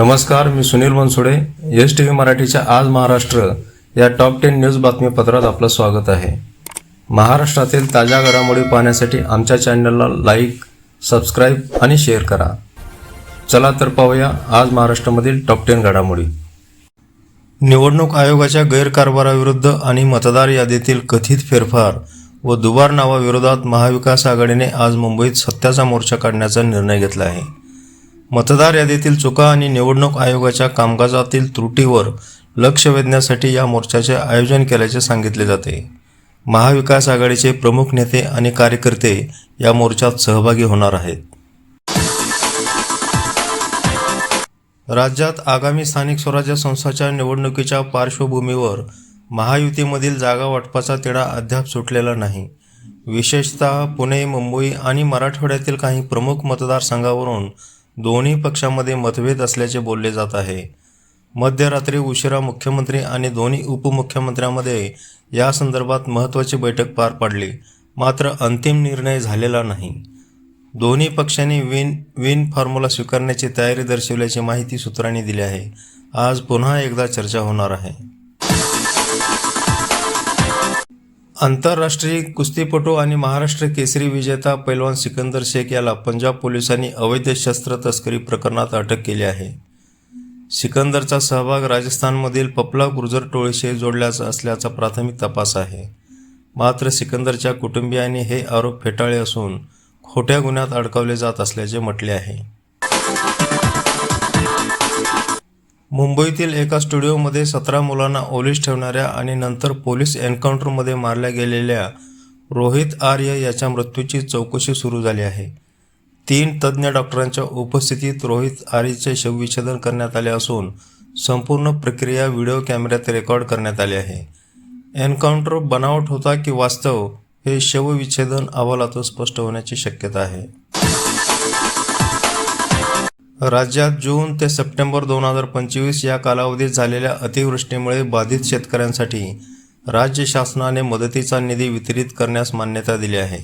नमस्कार मी Sunil Bansode. S T V मराठीच्या आज महाराष्ट्र या टॉप टेन न्यूज बातमीपत्रात आपलं स्वागत आहे. महाराष्ट्रातील ताज्या घडामोडी पाहण्यासाठी आमच्या चॅनलला लाईक सबस्क्राईब आणि शेअर करा. चला तर पाहूया आज महाराष्ट्रामधील टॉप टेन घडामोडी. निवडणूक आयोगाच्या गैरकारभाराविरुद्ध आणि मतदार यादीतील कथित फेरफार व दुबार नावाविरोधात महाविकास आघाडीने आज मुंबईत सत्याचा मोर्चा काढण्याचा निर्णय घेतला आहे. मतदार यादीतील चुका आणि निवडणूक आयोगाच्या कामकाजातील त्रुटीवर लक्ष वेधण्यासाठी या मोर्चाचे आयोजन केल्याचे सांगितले जाते. महाविकास आघाडीचे प्रमुख नेते आणि कार्यकर्ते या मोर्चात सहभागी होणार आहेत. राज्यात आगामी स्थानिक स्वराज्य संस्थांच्या निवडणुकीच्या पार्श्वभूमीवर महायुतीमधील जागा वाटपाचा तिढा अद्याप सुटलेला नाही. विशेषतः पुणे मुंबई आणि मराठवाड्यातील काही प्रमुख मतदारसंघावरून दोन्ही पक्षांमध्ये मतभेद असल्याचे बोलले जात आहे. मध्यरात्री उशिरा मुख्यमंत्री आणि दोन्ही उपमुख्यमंत्र्यांमध्ये या संदर्भात महत्त्वाची बैठक पार पाडली. मात्र अंतिम निर्णय झालेला नाही. दोन्ही पक्षांनी विन विन फॉर्म्युला स्वीकारण्याची तयारी दर्शवल्याची माहिती सूत्रांनी दिली आहे. आज पुन्हा एकदा चर्चा होणार आहे. आंतरराष्ट्रीय कुस्तीपटू आणि महाराष्ट्र केसरी विजेता पैलवान सिकंदर शेख याला पंजाब पोलिसांनी अवैध शस्त्र तस्करी प्रकरणात अटक केली आहे. सिकंदरचा सहभाग राजस्थानमधील पपला गुर्जर टोळीशी जोडल्याचा असल्याचा प्राथमिक तपास आहे. मात्र सिकंदरच्या कुटुंबियांनी हे आरोप फेटाळले असून खोट्या गुन्ह्यात अडकवले जात असल्याचे म्हटले आहे. मुंबईतील एका स्टुडिओमध्ये सतरा मुलांना ओलीस ठेवणाऱ्या आणि नंतर पोलीस एन्काउंटरमध्ये मारल्या गेलेल्या रोहित आर्य याच्या मृत्यूची चौकशी सुरू झाली आहे. तीन तज्ज्ञ डॉक्टरांच्या उपस्थितीत रोहित आर्यचे शवविच्छेदन करण्यात आले असून संपूर्ण प्रक्रिया व्हिडिओ कॅमेऱ्यात रेकॉर्ड करण्यात आली आहे. एन्काउंटर बनावट होता की वास्तव हे शवविच्छेदन अहवालातून स्पष्ट होण्याची शक्यता आहे. राज्यात जून ते सप्टेंबर दोन हजार पंचवीस या कालावधीत झालेल्या अतिवृष्टीमुळे बाधित शेतकऱ्यांसाठी राज्य शासनाने मदतीचा निधी वितरित करण्यास मान्यता दिली आहे.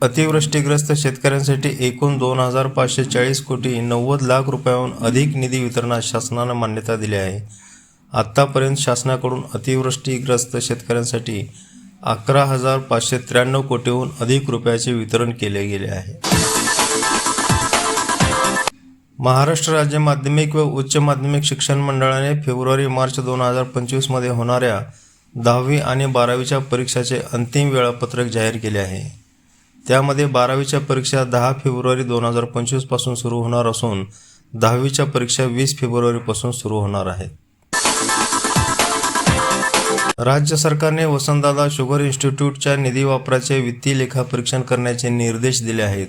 अतिवृष्टीग्रस्त शेतकऱ्यांसाठी एकूण दोन हजार पाचशे चाळीस कोटी नव्वद लाख रुपयांहून अधिक निधी वितरणास शासनानं मान्यता दिली आहे. आत्तापर्यंत शासनाकडून अतिवृष्टीग्रस्त शेतकऱ्यांसाठी अकरा हजार पाचशे त्र्याण्णव कोटीहून अधिक रुपयाचे वितरण केले गेले आहे. महाराष्ट्र राज्य माध्यमिक व उच्च माध्यमिक शिक्षण मंडळाने फेब्रुवारी मार्च दोन हजार पंचवीसमध्ये होणाऱ्या दहावी आणि बारावीच्या परीक्षाचे अंतिम वेळापत्रक जाहीर केले आहे. त्यामध्ये बारावीच्या परीक्षा दहा फेब्रुवारी दोन हजार पंचवीसपासून सुरू होणार असून दहावीच्या परीक्षा वीस फेब्रुवारीपासून सुरू होणार आहेत. राज्य सरकारने वसंतदादा शुगर इन्स्टिट्यूटच्या निधी वापराचे वित्तीय लेखापरीक्षण करण्याचे निर्देश दिले आहेत.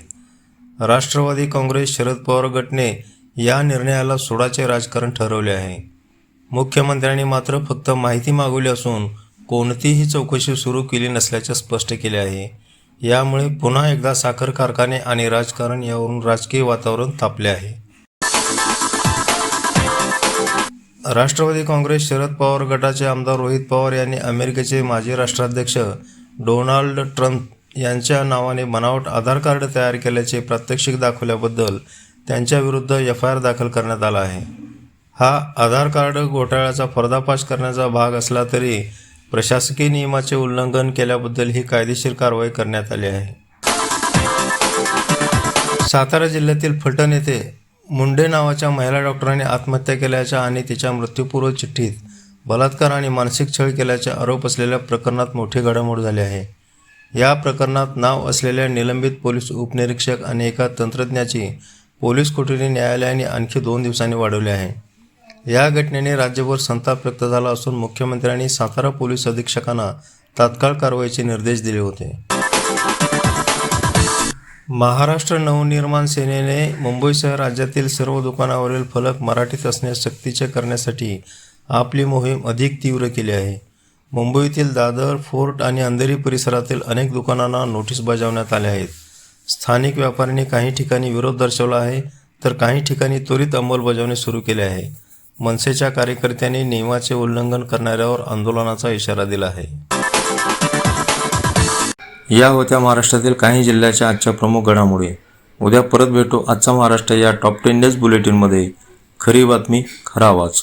राष्ट्रवादी काँग्रेस शरद पवार गटने या निर्णयाला सोडाचे राजकारण ठरवले आहे. मुख्यमंत्र्यांनी मात्र फक्त माहिती मागवली असून कोणतीही चौकशी सुरू केली नसल्याचे स्पष्ट केले आहे. यामुळे पुन्हा एकदा साखर कारखाने आणि राजकारण यावरून राजकीय वातावरण तापले आहे. राष्ट्रवादी काँग्रेस शरद पवार गटाचे आमदार रोहित पवार यांनी अमेरिकेचे माजी राष्ट्राध्यक्ष डोनाल्ड ट्रम्प यांच्या नावाने बनावट आधार कार्ड तयार केल्याचे प्रात्यक्षिक दाखवल्याबद्दल त्यांच्याविरुद्ध एफ आय आर दाखल करण्यात आला आहे. हा आधार कार्ड घोटाळ्याचा पर्दाफाश करण्याचा भाग असला तरी प्रशासकीय नियमाचे उल्लंघन केल्याबद्दल ही कायदेशीर कारवाई करण्यात आली आहे. सातारा जिल्ह्यातील फलटण येथे मुंडे नावाच्या महिला डॉक्टरांनी आत्महत्या केल्याच्या आणि तिच्या मृत्यूपूर्व चिठ्ठीत बलात्कार आणि मानसिक छळ केल्याचे आरोप असलेल्या प्रकरणात मोठी घडामोड झाली आहे. या प्रकरणात नाव असलेल्या निलंबित पोलीस उपनिरीक्षक आणि एका तंत्रज्ञाची पोलीस कोठडी न्यायालयाने आणखी दोन दिवसांनी वाढवली आहे. या घटनेने राज्यभर संताप व्यक्त झाला असून मुख्यमंत्र्यांनी सातारा पोलीस अधीक्षकांना तात्काळ कारवाईचे निर्देश दिले होते. महाराष्ट्र नवनिर्माण सेनेने मुंबईसह राज्यातील सर्व दुकानावरील फलक मराठीत असण्यास सक्तीचे करण्यासाठी आपली मोहीम अधिक तीव्र केली आहे. मुंबईतील दादर फोर्ट आणि अंधेरी परिसरातील अनेक दुकानांना नोटीस बजावण्यात आल्या आहेत. स्थानिक व्यापाऱ्यांनी काही ठिकाणी विरोध दर्शवला आहे तर काही ठिकाणी त्वरित अंमलबजावणी सुरू केली आहे. मनसेच्या कार्यकर्त्यांनी नियमाचे उल्लंघन करणाऱ्यावर आंदोलनाचा इशारा दिला आहे. या होत्या महाराष्ट्रातील काही जिल्ह्याच्या आजच्या प्रमुख घडामोडी. उद्या परत भेटू आजचा महाराष्ट्र या टॉप टेन डेज बुलेटिनमध्ये खरी बातमी खरा आवाज.